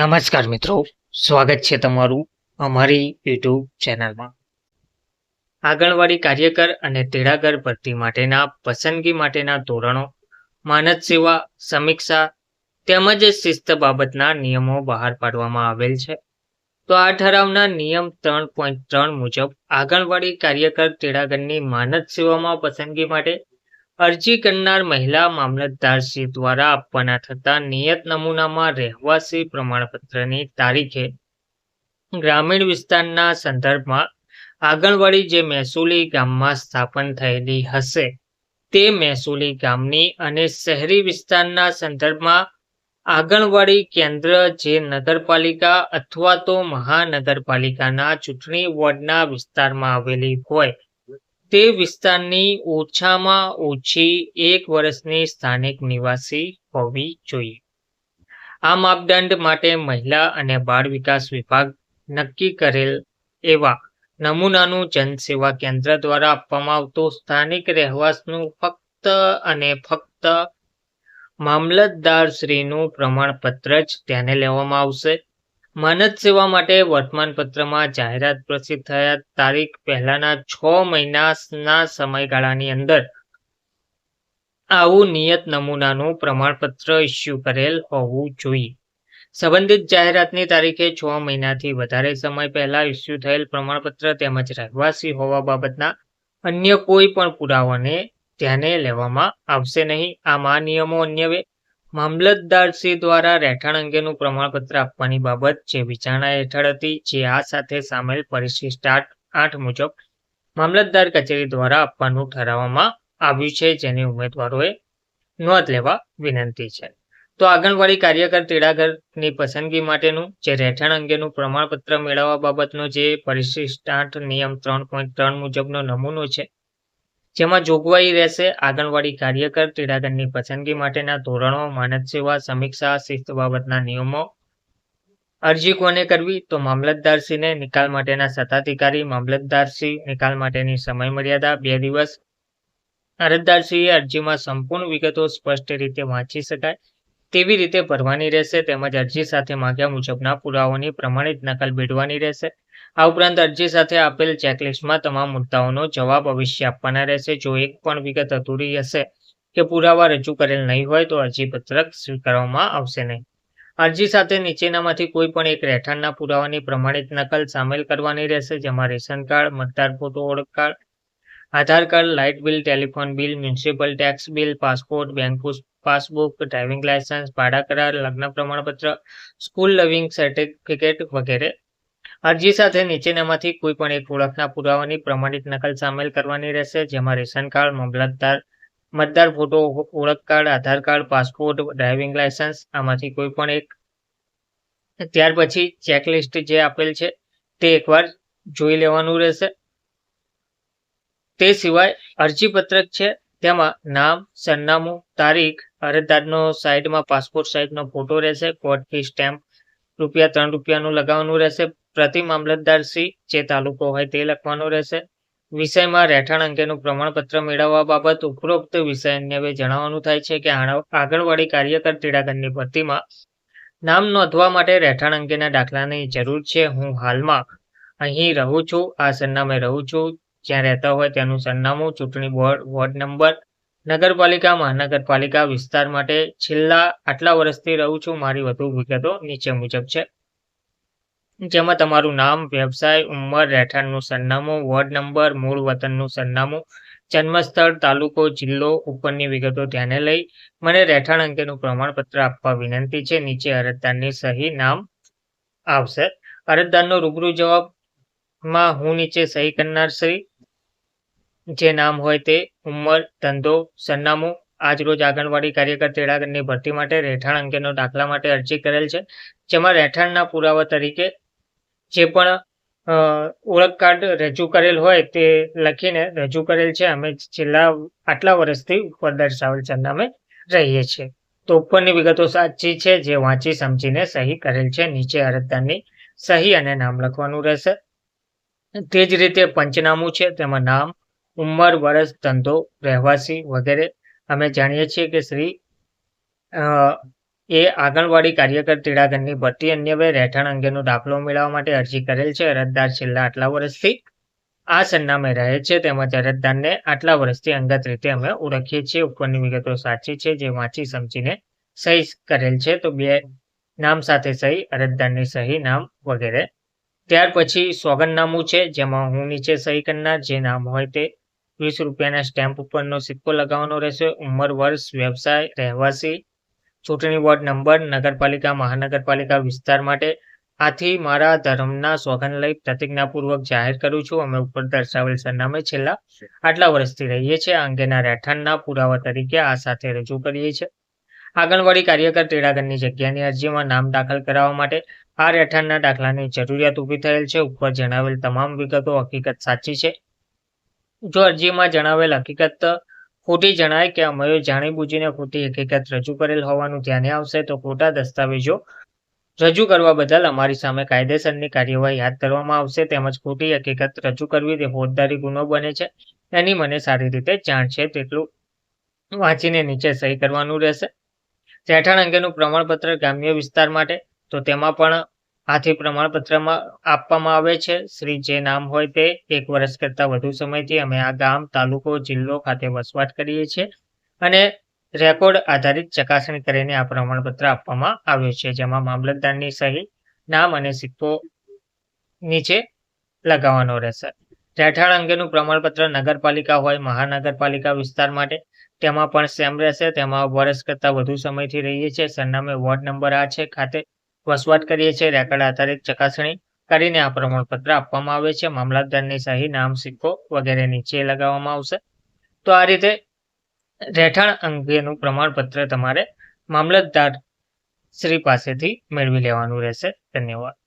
નમસ્કાર મિત્રો. સ્વાગત છે તમારું અમારી યુટ્યુબ ચેનલમાં. આંગણવાડી કાર્યકર અને તેડાગર ભરતી માટેના, પસંદગી માટેના ધોરણો, માનદ સેવા, સમીક્ષા તેમજ શિસ્ત બાબતના નિયમો બહાર પાડવામાં આવેલ છે. તો આ ઠરાવના નિયમ ત્રણ પોઈન્ટ ત્રણ મુજબ આંગણવાડી કાર્યકર તેડાગરની માનદ સેવામાં પસંદગી માટે અરજી કરનાર મહિલા મામલતદારશ્રી દ્વારા આપવાના થતા નિયત નમૂનામાં રહેવાસી પ્રમાણપત્રની તારીખે ગ્રામીણ વિસ્તારના સંદર્ભમાં આંગણવાડી જે મહેસૂલી ગામમાં સ્થાપન થયેલી હશે, તે મહેસૂલી ગામની અને શહેરી વિસ્તારના સંદર્ભમાં આંગણવાડી કેન્દ્ર જે નગરપાલિકા અથવા તો મહાનગરપાલિકાના ચૂંટણી વોર્ડના વિસ્તારમાં આવેલી હોય તે વિસ્તારની ઓછામાં ઓછી એક વર્ષની સ્થાનિક નિવાસી હોવી જોઈએ. આ માપદંડ માટે મહિલા અને બાળ વિકાસ વિભાગ નક્કી કરેલ એવા નમૂનાનું જનસેવા કેન્દ્ર દ્વારા આપવામાં આવતું સ્થાનિક રહેવાસનું ફક્ત અને ફક્ત મામલતદારશ્રીનું પ્રમાણપત્ર જ ધ્યાને લેવામાં આવશે. માનદ સેવા માટે વર્તમાનપત્રમાં જાહેરાત પ્રસિદ્ધ થયા તારીખ પહેલાના છ મહિનાના સમયગાળાની અંદર આવું નિયત નમૂનાનું પ્રમાણપત્ર ઇસ્યુ કરેલ હોવું જોઈએ. સંબંધિત જાહેરાતની તારીખે છ મહિનાથી વધારે સમય પહેલા ઇસ્યુ થયેલ પ્રમાણપત્ર તેમજ રહેવાસી હોવા બાબતના અન્ય કોઈ પણ પુરાવાને ધ્યાને લેવામાં આવશે નહીં. આ નિયમો અન્યવે મામલતદારશ્રી દ્વારા રહેઠાણ અંગેનું પ્રમાણપત્ર આપવાની બાબત જે વિચારણા હેઠળ હતી, જે આ સાથે સામેલ પરિશિષ્ટ આઠ મુજબ મામલતદાર કચેરી દ્વારા આપવાનું ઠરાવવામાં આવ્યું છે, જેની ઉમેદવારોએ નોંધ લેવા વિનંતી છે. તો આંગણવાડી કાર્યકર તેડાગરની પસંદગી માટેનું, જે રહેઠાણ અંગેનું પ્રમાણપત્ર મેળવવા બાબતનો જે પરિશિષ્ટ આઠ નિયમ ત્રણ પોઈન્ટ ત્રણ મુજબનો નમૂનો છે જેમાં જોગવાઈ રહેશે, આંગણવાડી કાર્યકર તેડાગરની પસંદગી માટેના ધોરણો, માનદ સેવા, સમીક્ષા, શિસ્ત બાબતના નિયમો, અરજી કોને કરવી? તો મામલતદારશ્રીને નિકાલ માટેના સત્તાધિકારી, મામલતદારશ્રી નિકાલ માટેની સમયમર્યાદા બે દિવસ. અરજદારશ્રીએ અરજીમાં સંપૂર્ણ વિગતો સ્પષ્ટ રીતે વાંચી શકાય તેવી રીતે ભરવાની રહેશે, તેમજ અરજી સાથે માંગ્યા મુજબના પુરાવાની પ્રમાણિત નકલ બેડવાની રહેશે. આ ઉપરાંત અરજી સાથે આપેલ ચેકલિસ્ટમાં તમામ મુદ્દાઓનો જવાબ અવશ્ય આપવાના રહેશે. જો એક પણ વિગત અધૂરી હશે કે પુરાવા રજૂ કરેલ નહીં હોય તો અરજીપત્રક સ્વીકારવામાં આવશે નહીં. અરજી સાથે નીચેનામાંથી કોઈ પણ એક રહેઠાણના પુરાવાની પ્રમાણિત નકલ સામેલ કરવાની રહેશે, જેમાં રેશન કાર્ડ, મતદાર ફોટો, ઓળખ card, Aadhaar card, light bill, telephone bill, municipal tax bill, passport, bank passbook, driving licence ભાડા કરાર, લગ્ન પ્રમાણપત્ર, સ્કૂલ લવિંગ સર્ટિફિકેટ વગેરે અરજી સાથે નીચેનામાંથી કોઈ પણ એક ઓળખના પુરાવાની પ્રમાણિત નકલ સામેલ કરવાની રહેશે, જેમાં રેશન કાર્ડ, મામલતદાર, મતદાર ફોટો, ઓળખ card, Aadhaar card, passport, driving licence આમાંથી કોઈ પણ એક. ત્યાર પછી ચેકલિસ્ટ જે આપેલ છે, તે એકવાર જોઈ લેવાનું રહેશે. તે સિવાય અરજીપત્રક છે, તેમાં નામ, સરનામું, તારીખ, અરજદારનો સાઈડમાં પાસપોર્ટ સાઇઝનો ફોટો રહેશે, કોર્ટ ફી, સ્ટેમ્પ, રૂપિયા ત્રણ રૂપિયાનું લગાવવાનું રહેશે. પ્રતિ મામલતદારશ્રી જે તાલુકો હોય તે લખવાનો રહેશે. વિષયમાં રહેઠાણ અંગેનું પ્રમાણપત્ર મેળવવા બાબત ઉપરોક્ત વિષય અન્યવે જણાવવાનું થાય છે કે આંગણવાડી કાર્યકર તેડાગરની ભરતીમાં નામ નોંધવા માટે રહેઠાણ અંગેના દાખલાની જરૂર છે. હું હાલમાં અહીં રહું છું. આ સરનામે રહું છું. જ્યાં રહેતા હોય તેનું સરનામું, ચૂંટણી બોર્ડ, વોર્ડ નંબર, નગરપાલિકા, મહાનગરપાલિકા વિસ્તાર માટે છેલ્લા આટલા વર્ષથી રહું છું. મારી વધુ વિગતો નીચે મુજબ છે. જેમાં તમારું નામ, વ્યવસાય, ઉંમર, રહેઠાણનું સરનામું, વોર્ડ નંબર, મૂળ વતનનું સરનામું, જન્મસ્થળ, તાલુકો, જિલ્લો, ઉપરની વિગતો ધ્યાને લઈ મને રહેઠાણ અંગેનું પ્રમાણપત્ર આપવા વિનંતી છે. નીચે અરજદારની સહી નામ આવશે. અરજદારનો રૂબરૂ જવાબમાં હું નીચે સહી કરનાર શ્રી જે નામ હોય તે, ઉંમર, ધંધો, સરનામું આજ રોજ આંગણવાડી કાર્યકર તેડાગરની ભરતી માટે રહેઠાણ અંગેનો દાખલા માટે અરજી કરેલ છે. જેમાં રહેઠાણના પુરાવા તરીકે જે પણ ઓળખ કાર્ડ રજૂ કરેલ હોય તે લખીને રજૂ કરેલ છે. અમે છેલ્લા આટલા વર્ષથી ઉપર દર્શાવેલ સરનામે રહીએ છીએ. તો ઉપરની વિગતો સાચી છે, જે વાંચી સમજીને સહી કરેલ છે. નીચે અરજદારની સહી અને નામ લખવાનું રહેશે. તે જ રીતે પંચનામું છે, તેમાં નામ, ઉંમર, વર્ષ, ધંધો, રહેવાસી વગેરે. અમે જાણીએ છીએ કે શ્રી એ આંગણવાડી કાર્યકર તીડાગરની ભરતી અન્ય બે રહેઠાણ અંગેનો દાખલો મેળવવા માટે અરજી કરેલ છે. અરજદાર છેલ્લા આટલા વર્ષથી આ સરનામે રહે છે. તેમજ અરજદારને આટલા વર્ષથી અંગત રીતે અમે ઓળખીએ છીએ. ઉપરની વિગતો સાચી છે જે વાંચી સમજીને સહી કરેલ છે. તો બે નામ સાથે સહી, અરજદારની સહી નામ વગેરે. ત્યાર પછી સોગંદનામું છે, જેમાં હું નીચે સહી કરનાર, જે નામ હોય તે વીસ રૂપિયાના સ્ટેમ્પ ઉપરનો સિક્કો લગાવવાનો રહેશે. ઉંમર, વર્ષ, વ્યવસાય, રહેવાસી ચૂંટણી વોર્ડ નંબર નગરપાલિકા મહાનગરપાલિકા વિસ્તાર માટે આથી મારા ધર્મના સોગંદ લઈ પ્રતિજ્ઞાપૂર્વક જાહેર કરું છું. અમે ઉપર દર્શાવેલ સરનામે છેલ્લા આટલા વર્ષથી રહીએ છીએ. આ અંગેના રહેઠાણના પુરાવા તરીકે આ સાથે રજૂ કરીએ છીએ. આંગણવાડી કાર્યકર તેડાગરની જગ્યાની અરજીમાં નામ દાખલ કરાવવા માટે આ રહેઠાણના દાખલાની જરૂરિયાત ઊભી થયેલ છે. ઉપર જણાવેલ તમામ વિગતો હકીકત સાચી છે. જો અરજીમાં જણાવેલ હકીકત ખોટી જણાય કે અમે જાણીબૂજીને ખોટી હકીકત રજૂ કરેલ હોવાનું ધ્યાને આવશે તો ખોટા દસ્તાવેજો રજૂ કરવા બદલ અમારી સામે કાયદેસરની કાર્યવાહી હાથ ધરવામાં આવશે તેમજ ખોટી હકીકત રજૂ કરવી તે ફોજદારી ગુનો બને છે. એની મને સારી રીતે જાણ છે તેટલું વાંચીને નીચે સહી કરવાનું રહેશે. રહેઠાણ અંગેનું પ્રમાણપત્ર ગ્રામ્ય વિસ્તાર માટે તો તેમાં પણ આથી પ્રમાણપત્રમાં આપવામાં આવે છે. શ્રી જે નામ હોય તે એક વર્ષ કરતાં વધુ સમયથી અમે આ ગામ, તાલુકો, જિલ્લો ખાતે વસવાટ કરીએ છીએ અને રેકોર્ડ આધારિત ચકાસણી કરીને આ પ્રમાણપત્ર આપવામાં આવ્યું છે, જેમાં મામલતદારની સહી, નામ અને સિક્કો નીચે લગાવવાનો રહેશે. રહેઠાણ અંગેનું પ્રમાણપત્ર નગરપાલિકા હોય, મહાનગરપાલિકા વિસ્તાર માટે, તેમાં પણ સેમ રહેશે. તેમાં વર્ષ કરતાં વધુ સમયથી રહીએ છીએ. સરનામે વોર્ડ નંબર આ છે, ખાતે વસવાટ કરીએ છીએ. રેકર્ડ આધારિત ચકાસણી કરીને આ પ્રમાણપત્ર આપવામાં આવે છે. મામલતદારની સહી નામ, સિક્કો વગેરે નીચે લગાવવામાં આવશે. તો આ રીતે રહેઠાણ અંગેનું પ્રમાણપત્ર તમારે મામલતદાર શ્રી પાસેથી મેળવી લેવાનું રહેશે. ધન્યવાદ.